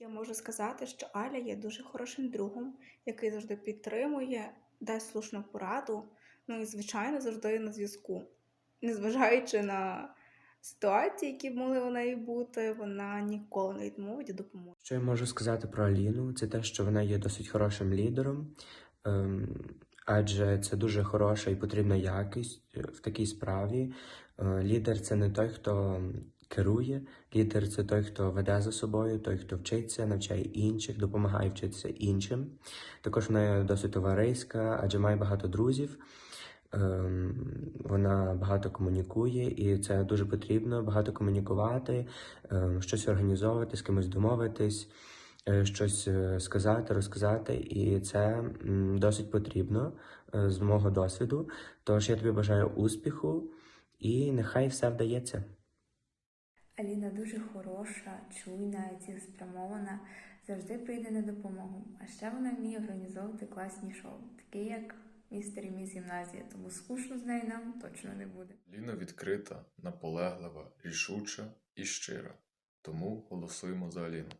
Я можу сказати, що Аля є дуже хорошим другом, який завжди підтримує, дасть слушну пораду, ну і, звичайно, завжди на зв'язку. Незважаючи на ситуації, які б могли у неї бути, вона ніколи не відмовить у допомозі. Що я можу сказати про Аліну, це те, що вона є досить хорошим лідером, ем, адже це дуже хороша і потрібна якість е, в такій справі. Е, Лідер це не той, хто керує, лідер це той, хто веде за собою, той, хто вчиться, навчає інших, допомагає вчитися іншим. Також вона досить товариська, адже має багато друзів. Ем, Вона багато комунікує, і це дуже потрібно багато комунікувати, ем, щось організовувати, з кимось домовитись, е, щось е, сказати, розказати. І це досить потрібно е, з мого досвіду. Тож я тобі бажаю успіху і нехай все вдається. Аліна дуже хороша, чуйна, цілеспрямована, завжди прийде на допомогу. А ще вона вміє організовувати класні шоу, такі як містер і міс гімназія, тому скучно з нею нам точно не буде. Ліна відкрита, наполеглива, рішуча і щира. Тому голосуємо за Аліну.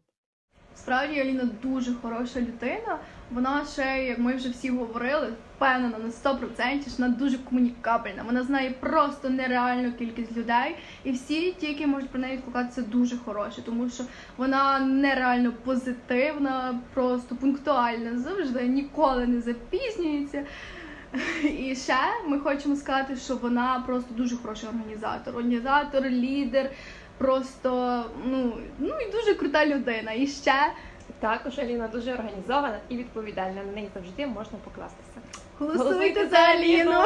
Справді Аліна дуже хороша людина. Вона ще, як ми вже всі говорили, впевнена на 100%, що вона дуже комунікабельна. Вона знає просто нереальну кількість людей, і всі ті, які можуть про неї відкликатися, дуже хороші, тому що вона нереально позитивна, просто пунктуальна, завжди ніколи не запізнюється. І ще ми хочемо сказати, що вона просто дуже хороший організатор. Організатор, лідер, просто ну, ну і дуже крута людина. І ще Також Аліна дуже організована і відповідальна. На неї завжди можна покластися. голосуйте за Аліну!